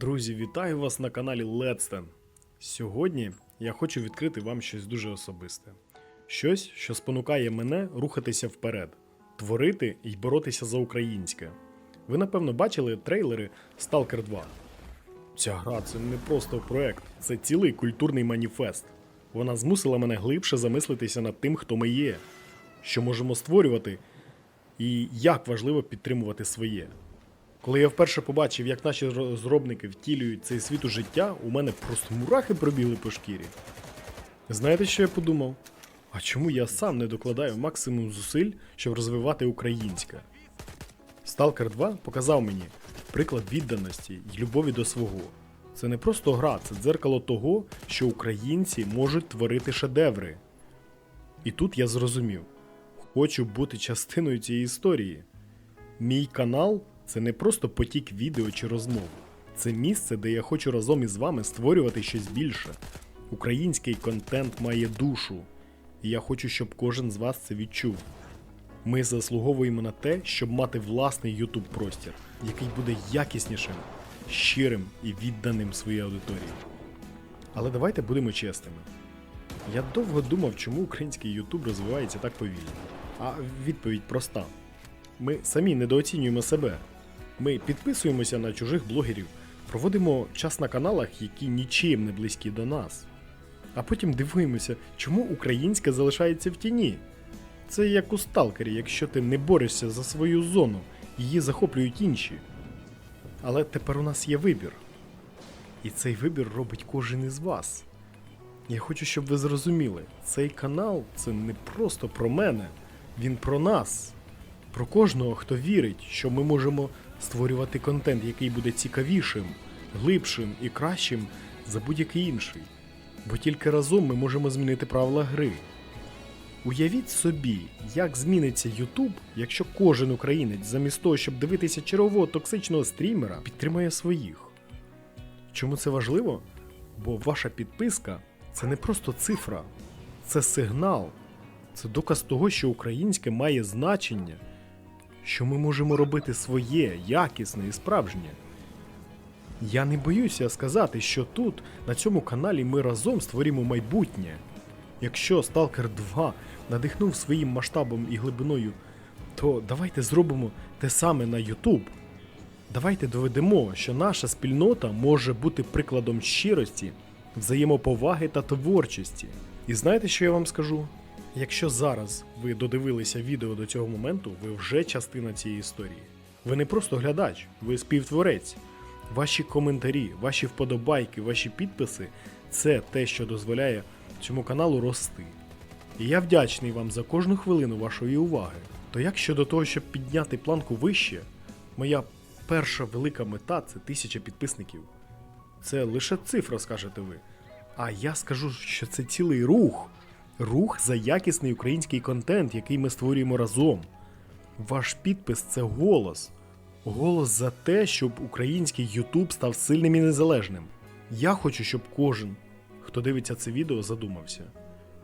Друзі, вітаю вас на каналі Ледстен. Сьогодні я хочу відкрити вам щось дуже особисте. Щось, що спонукає мене рухатися вперед, творити і боротися за українське. Ви, напевно, бачили трейлери Stalker 2. Ця гра це не просто проект, це цілий культурний маніфест. Вона змусила мене глибше замислитися над тим, хто ми є, що можемо створювати, і як важливо підтримувати своє. Коли я вперше побачив, як наші розробники втілюють цей світ у життя, у мене просто мурахи пробігли по шкірі. Знаєте, що я подумав? А чому я сам не докладаю максимум зусиль, щоб розвивати українське? Stalker 2 показав мені приклад відданості й любові до свого. Це не просто гра, це дзеркало того, що українці можуть творити шедеври. І тут я зрозумів: хочу бути частиною цієї історії. Мій канал це не просто потік відео чи розмов. Це місце, де я хочу разом із вами створювати щось більше. Український контент має душу, і я хочу, щоб кожен з вас це відчув. Ми заслуговуємо на те, щоб мати власний YouTube простір, який буде якіснішим, щирим і відданим своїй аудиторії. Але давайте будемо чесними. Я довго думав, чому український YouTube розвивається так повільно. А відповідь проста: ми самі недооцінюємо себе. Ми підписуємося на чужих блогерів, проводимо час на каналах, які нічим не близькі до нас. А потім дивуємося, чому українська залишається в тіні. Це як у сталкері, якщо ти не борешся за свою зону, її захоплюють інші. Але тепер у нас є вибір. І цей вибір робить кожен із вас. Я хочу, щоб ви зрозуміли, цей канал це не просто про мене, він про нас, про кожного, хто вірить, що ми можемо створювати контент, який буде цікавішим, глибшим і кращим за будь-який інший. Бо тільки разом ми можемо змінити правила гри. Уявіть собі, як зміниться YouTube, якщо кожен українець, замість того, щоб дивитися чергового токсичного стрімера, підтримує своїх. Чому це важливо? Бо ваша підписка це не просто цифра, це сигнал, це доказ того, що українське має значення, що ми можемо робити своє, якісне і справжнє. Я не боюся сказати, що тут, на цьому каналі, ми разом створимо майбутнє. Якщо Stalker 2 надихнув своїм масштабом і глибиною, то давайте зробимо те саме на YouTube. Давайте доведемо, що наша спільнота може бути прикладом щирості, взаємоповаги та творчості. І знаєте, що я вам скажу? Якщо зараз ви додивилися відео до цього моменту, ви вже частина цієї історії. Ви не просто глядач, ви співтворець. Ваші коментарі, ваші вподобайки, ваші підписи це те, що дозволяє цьому каналу рости. І я вдячний вам за кожну хвилину вашої уваги. То як щодо того, щоб підняти планку вище, моя перша велика мета це тисяча підписників. Це лише цифра, скажете ви. А я скажу, що це цілий рух. Рух за якісний український контент, який ми створюємо разом. Ваш підпис це голос. Голос за те, щоб український YouTube став сильним і незалежним. Я хочу, щоб кожен, хто дивиться це відео, задумався.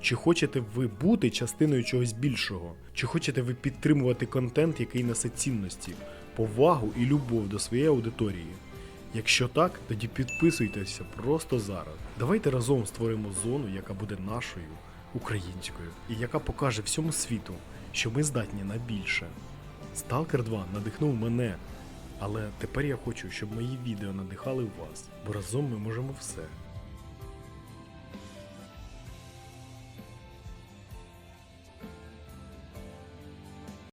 Чи хочете ви бути частиною чогось більшого? Чи хочете ви підтримувати контент, який несе цінності, повагу і любов до своєї аудиторії? Якщо так, тоді підписуйтеся просто зараз. Давайте разом створимо зону, яка буде нашою, українською, і яка покаже всьому світу, що ми здатні на більше. Сталкер 2 надихнув мене, але тепер я хочу, щоб мої відео надихали вас, бо разом ми можемо все.